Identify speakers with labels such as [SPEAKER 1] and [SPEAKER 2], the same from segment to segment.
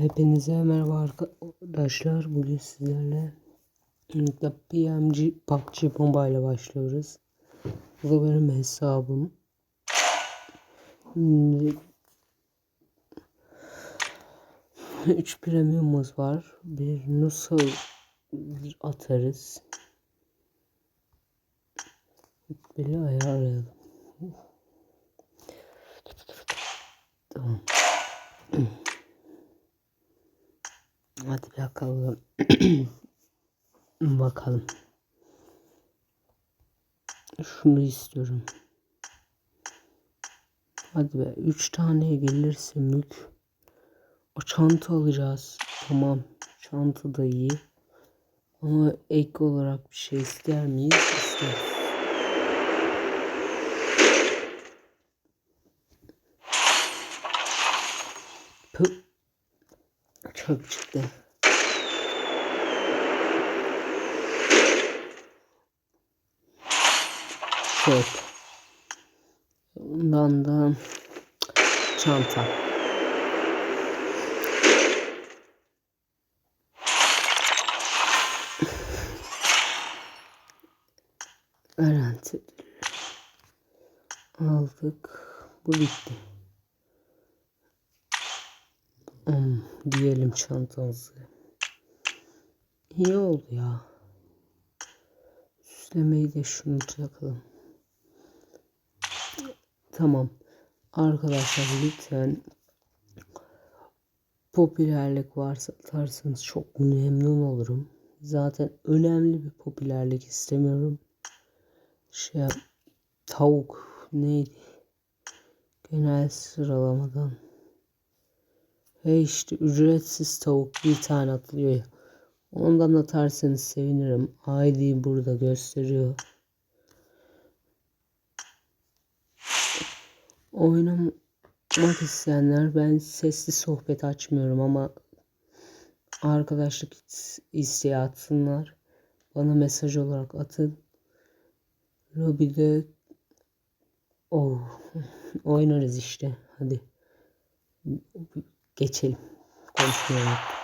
[SPEAKER 1] Hepinize merhaba arkadaşlar. Bugün sizlerle birlikte PMG PUBG Bomba ile başlıyoruz. Bu da benim hesabım. Şimdi 3 premiumumuz var. Bir nasıl atarız? Böyle ayarlayalım. Tamam. Hadi bakalım. bakalım. Şunu istiyorum. Hadi be. Üç tane gelirse mük. O çanta alacağız. Tamam. Çanta da iyi. Ama ek olarak bir şey ister miyiz? İsteriz. Çöp çıktı. Çöp. Ondan da çanta. Garanti. Aldık. Bu bitti. Diyelim çantamızı. İyi oldu ya. Süslemeyi de şunu takalım. Tamam. Arkadaşlar lütfen popülerlik varsa atarsanız çok memnun olurum. Zaten önemli bir popülerlik istemiyorum. Şey tavuk neydi? Genel sıralamadan. He işte ücretsiz tavuk bir tane atılıyor ya. Ondan atarsanız sevinirim. ID'yi burada gösteriyor. Oynamak isteyenler ben sesli sohbet açmıyorum ama arkadaşlık isteği atsınlar. Bana mesaj olarak atın. Lobide oh, oynarız işte. Hadi geçelim. Konuşmayalım.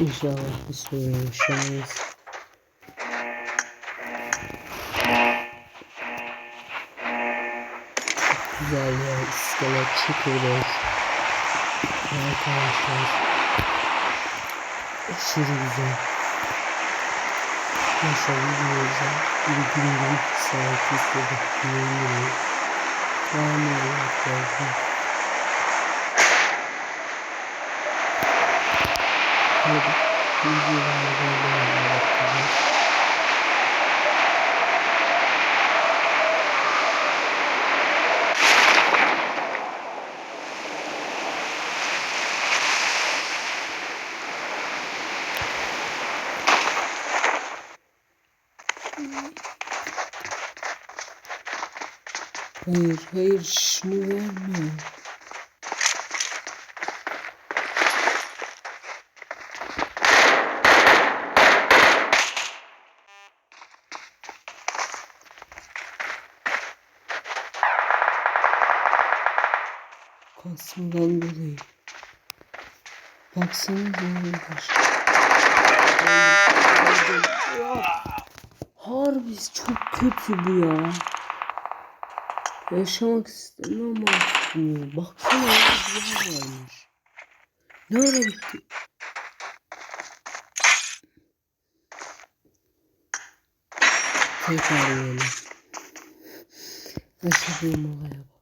[SPEAKER 1] İnşallah bir sorun yaşamayız. Güzel ya iskelet çekirdek. Arkadaşlar. Aşırı güzel. Neyse videomuza bir gün bir saat istedik. Yemin Tamam arkadaşlar. Hadi böyle yapacağız. Hayır, hayır, şunu verme. Kasımdan dolayı. Baksana arkadaş. Harbi çok kötü bu ya. Yaşamak istemem artık. Baksana ya bir varmış. Ne ara bitti? Tekrar yiyelim. Yaşadığım olaya bak.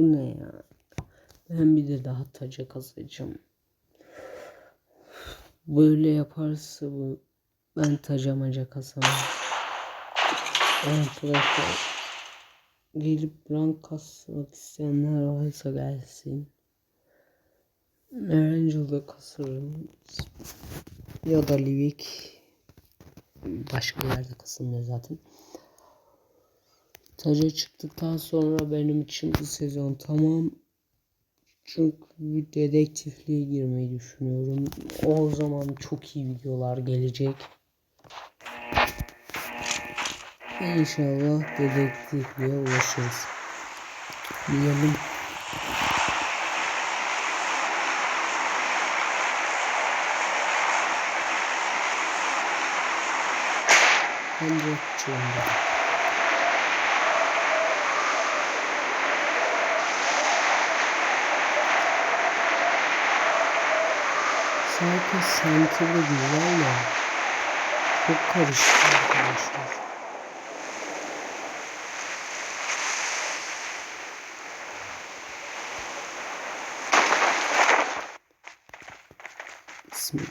[SPEAKER 1] Bu ne ya? Ben bir de daha taca kazacağım. Böyle yaparsa bu ben taca maca kasamam. Arkadaşlar gelip rank kasmak isteyenler varsa gelsin. Erangel'da kasarım. Ya da Livik. Başka yerde kasılmıyor zaten. Taca çıktıktan sonra benim için bu sezon tamam. Çünkü bir dedektifliğe girmeyi düşünüyorum. O zaman çok iyi videolar gelecek. İnşallah dedektifliğe ulaşırız. Diyelim. Ben de çığımda. Zaten Center'da güzel ya. Çok karışık arkadaşlar. Bismillah.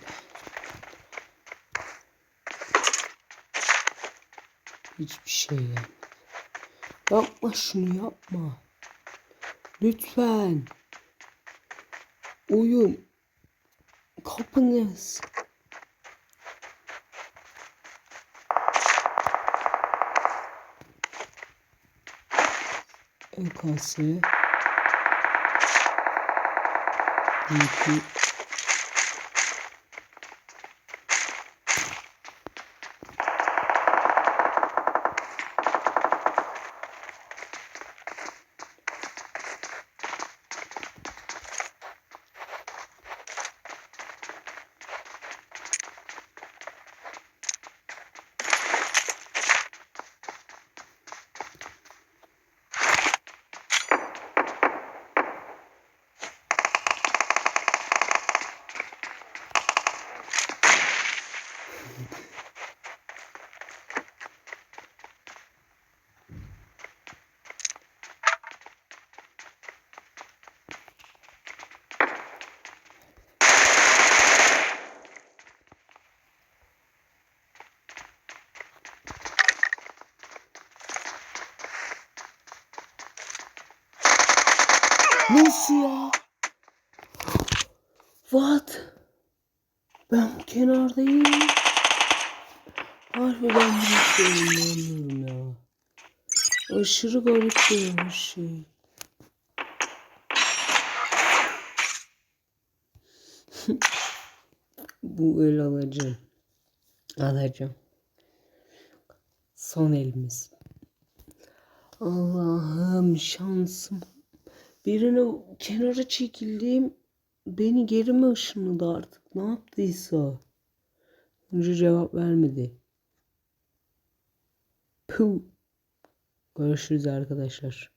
[SPEAKER 1] Hiçbir şey yapma. Yapma şunu yapma. Lütfen. Oyun. Kapınız. EKS. GP. Nasıl ya? What? Ben kenardayım. Harbi ben bir anlamıyorum ya. Aşırı garip bir şey. Bu el alacağım. Alacağım. Son elimiz. Allah'ım şansım. Birine kenara çekildim. Beni geri mi ışınladı artık? Ne yaptıysa. Önce cevap vermedi. Puh. Görüşürüz arkadaşlar.